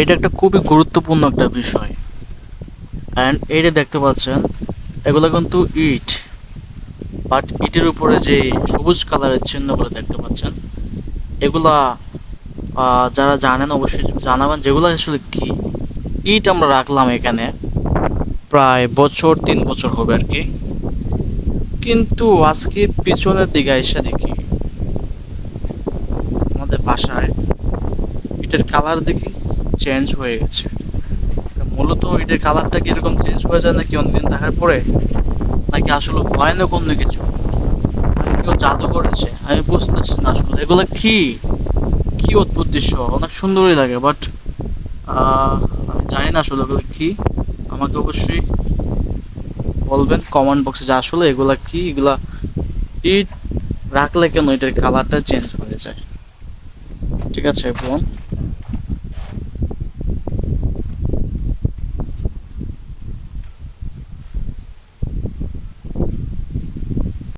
এটা একটা খুবই গুরুত্বপূর্ণ একটা বিষয়। অ্যান্ড এটা দেখতে পাচ্ছেন, এগুলো কিন্তু ইট। বাট ইটের উপরে যে সবুজ কালারের চিহ্নগুলো দেখতে পাচ্ছেন, এগুলা যারা জানেন অবশ্যই জানাবেন যেগুলো আসলে কি। ইট আমরা রাখলাম এখানে প্রায় বছর, তিন বছর হবে আর কি। কিন্তু আজকে পিছনের দিকে এসে দেখি, আমাদের বাসায় ইটের কালার দেখি। চেঞ্জ হয়ে গেছে। মূলত এটার কালারটা কি এরকম চেঞ্জ হয়ে যায় নাকি অনেকদিন থাকার পরে? নাকি আসলে ভয়ানক অন্য কিছু? কেউ জাদু করেছে? আমি বুঝতেছি না আসলে। এগুলো কি? কি অদ্ভুত দৃশ্য? অনেক সুন্দরই লাগে বাট আমি জানি না আসলে এগুলো কি। আমাকে অবশ্যই বলবেন কমেন্ট বক্সে যে আসলে এগুলা কি? এগুলা ইট রাখলে কেন এটার কালারটা চেঞ্জ হয়ে যায়? ঠিক আছে বোন